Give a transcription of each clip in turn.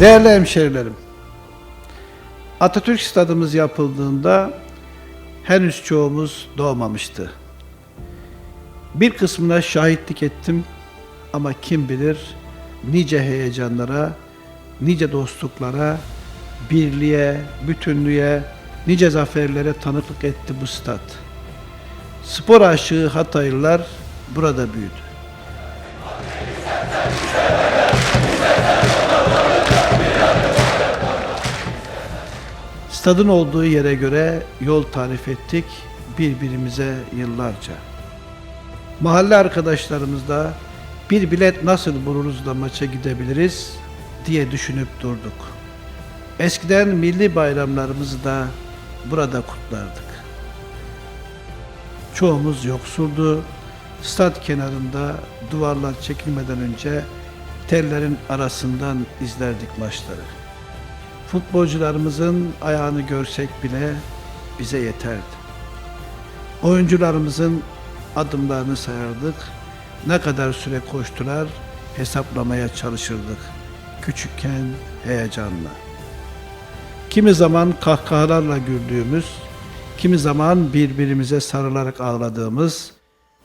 Değerli hemşerilerim, Atatürk Stadımız yapıldığında henüz çoğumuz doğmamıştı. Bir kısmına şahitlik ettim ama kim bilir nice heyecanlara, nice dostluklara, birliğe, bütünlüğe, nice zaferlere tanıklık etti bu stat. Spor aşığı Hataylılar burada büyüdü. Stadın olduğu yere göre yol tarif ettik birbirimize yıllarca. Mahalle arkadaşlarımızla bir bilet nasıl buluruz da maça gidebiliriz diye düşünüp durduk. Eskiden milli bayramlarımızı da burada kutlardık. Çoğumuz yoksuldu. Stat kenarında duvarlar çekilmeden önce tellerin arasından izlerdik maçları. Futbolcularımızın ayağını görsek bile bize yeterdi. Oyuncularımızın adımlarını sayardık. Ne kadar süre koştular hesaplamaya çalışırdık. Küçükken heyecanla. Kimi zaman kahkahalarla güldüğümüz, kimi zaman birbirimize sarılarak ağladığımız,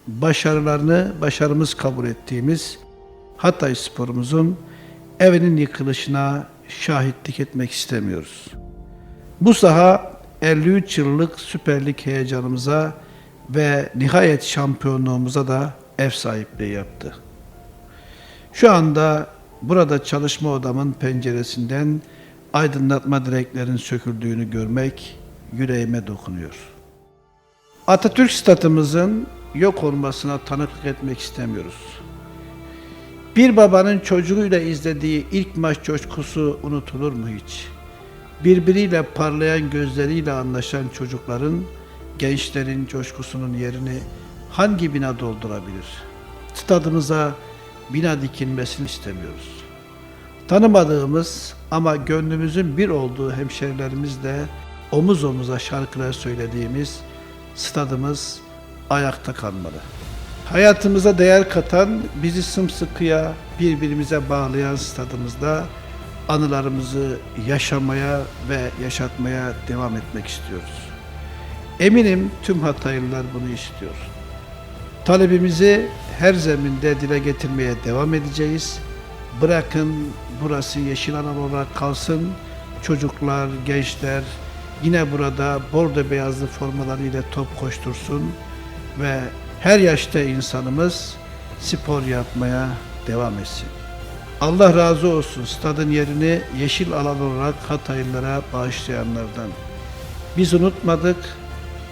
başarılarını başarımız kabul ettiğimiz Hatay sporumuzun evinin yıkılışına şahitlik etmek istemiyoruz. Bu saha 53 yıllık Süper Lig heyecanımıza ve nihayet şampiyonluğumuza da ev sahipliği yaptı. Şu anda burada çalışma odamın penceresinden aydınlatma direklerin söküldüğünü görmek yüreğime dokunuyor. Atatürk statımızın yok olmasına tanıklık etmek istemiyoruz. Bir babanın çocuğuyla izlediği ilk maç coşkusu unutulur mu hiç? Birbiriyle parlayan gözleriyle anlaşan çocukların, gençlerin coşkusunun yerini hangi bina doldurabilir? Stadımıza bina dikilmesini istemiyoruz. Tanımadığımız ama gönlümüzün bir olduğu hemşerilerimizle omuz omuza şarkılar söylediğimiz stadımız ayakta kalmalı. Hayatımıza değer katan, bizi sımsıkıya birbirimize bağlayan stadımızda anılarımızı yaşamaya ve yaşatmaya devam etmek istiyoruz. Eminim tüm Hataylılar bunu istiyor. Talebimizi her zeminde dile getirmeye devam edeceğiz. Bırakın burası yeşil alan olarak kalsın. Çocuklar, gençler yine burada bordo beyazlı formalarıyla top koştursun ve her yaşta insanımız spor yapmaya devam etsin. Allah razı olsun stadın yerini yeşil alan olarak Hataylılara bağışlayanlardan. Biz unutmadık,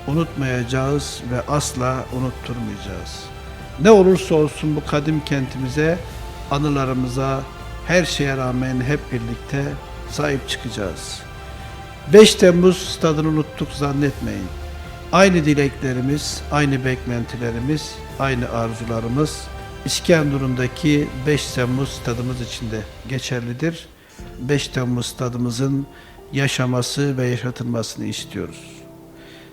unutmayacağız ve asla unutturmayacağız. Ne olursa olsun bu kadim kentimize, anılarımıza, her şeye rağmen hep birlikte sahip çıkacağız. 5 Temmuz stadını unuttuk zannetmeyin. Aynı dileklerimiz, aynı beklentilerimiz, aynı arzularımız İskenderun'daki 5 Temmuz stadımız için de geçerlidir. 5 Temmuz stadımızın yaşaması ve yaşatılmasını istiyoruz.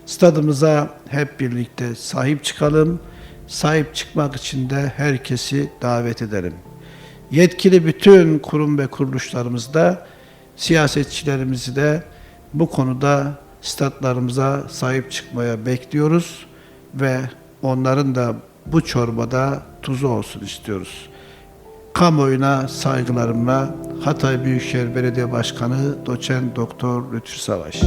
Stadımıza hep birlikte sahip çıkalım. Sahip çıkmak için de herkesi davet edelim. Yetkili bütün kurum ve kuruluşlarımızda siyasetçilerimizi de bu konuda statlarımıza sahip çıkmaya bekliyoruz ve onların da bu çorbada tuzu olsun istiyoruz. Kamuoyuna saygılarımla Hatay Büyükşehir Belediye Başkanı Doçent Doktor Lütfü Savaş.